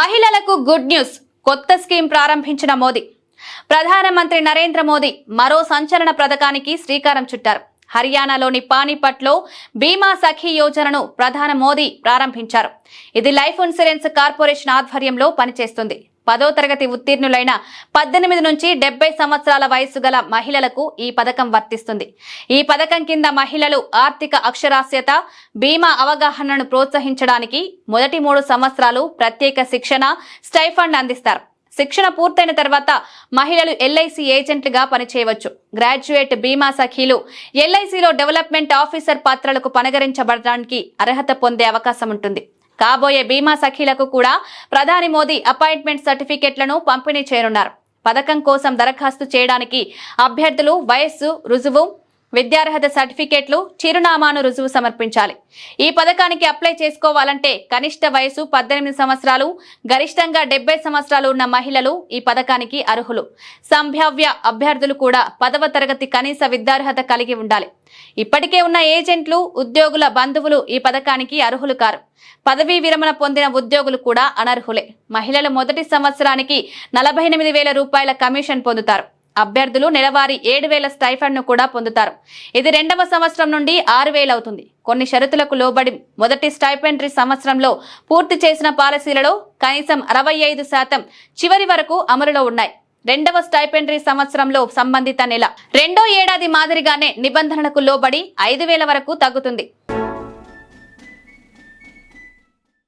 మహిళలకు good news. కొత్త scheme ప్రారంభించిన మోదీ. ప్రధానమంత్రి నరేంద్ర మోదీ మరో సంచలన పథకానికి శ్రీకారం చుట్టారు. హర్యానాలోని పానీపట్లో బీమా సఖీ యోజనను ప్రధాని మోదీ ప్రారంభించారు. ఇది లైఫ్ ఇన్సూరెన్స్ కార్పొరేషన్ ఆధ్వర్యంలో పనిచేస్తుంది. పదో తరగతి ఉత్తీర్ణులైన పద్దెనిమిది నుంచి డెబ్బై సంవత్సరాల వయసు గల మహిళలకు ఈ పథకం వర్తిస్తుంది. ఈ పథకం కింద మహిళలు ఆర్థిక అక్షరాస్యత బీమా అవగాహనను ప్రోత్సహించడానికి మొదటి మూడు సంవత్సరాలు ప్రత్యేక శిక్షణ స్టైఫండ్ అందిస్తారు. శిక్షణ పూర్తయిన తర్వాత మహిళలు ఎల్ఐసి ఏజెంట్లుగా పనిచేయవచ్చు. గ్రాడ్యుయేట్ బీమా సఖీలు ఎల్ఐసిలో డెవలప్మెంట్ ఆఫీసర్ పాత్రలకు పనగరించబడడానికి అర్హత పొందే అవకాశం ఉంటుంది. కాబోయే బీమా సఖీలకు కూడా ప్రధాని మోదీ అపాయింట్మెంట్ సర్టిఫికెట్లను పంపిణీ చేయనున్నారు. పథకం కోసం దరఖాస్తు చేయడానికి అభ్యర్థులు వయస్సు రుజువు విద్యార్హత సర్టిఫికేట్లు చిరునామాను రుజువు సమర్పించాలి. ఈ పథకానికి అప్లై చేసుకోవాలంటే కనిష్ట వయసు పద్దెనిమిది సంవత్సరాలు గరిష్టంగా డెబ్బై సంవత్సరాలు ఉన్న మహిళలు ఈ పథకానికి అర్హులు. సంభావ్య అభ్యర్థులు కూడా పదవ తరగతి కనీస విద్యార్హత కలిగి ఉండాలి. ఇప్పటికే ఉన్న ఏజెంట్లు ఉద్యోగుల బంధువులు ఈ పథకానికి అర్హులు కారు. పదవీ విరమణ పొందిన ఉద్యోగులు కూడా అనర్హులే. మహిళలు మొదటి సంవత్సరానికి నలభై ఎనిమిది వేల రూపాయల కమిషన్ పొందుతారు. అభ్యర్థులు నెలవారీ ఏడు వేల స్టైఫండ్ను కూడా పొందుతారు. ఇది రెండవ సంవత్సరం నుండి ఆరు వేలు అవుతుంది. కొన్ని షరతులకు లోబడి మొదటి స్టైపెండరీ సంవత్సరంలో పూర్తి చేసిన పాలసీలలో కనీసం అరవై ఐదు శాతం చివరి వరకు అమలులో ఉన్నాయి. రెండవ స్టైపెండరీ సంవత్సరంలో సంబంధిత నెల రెండో ఏడాది మాదిరిగానే నిబంధనలకు లోబడి ఐదు వేల వరకు తగ్గుతుంది.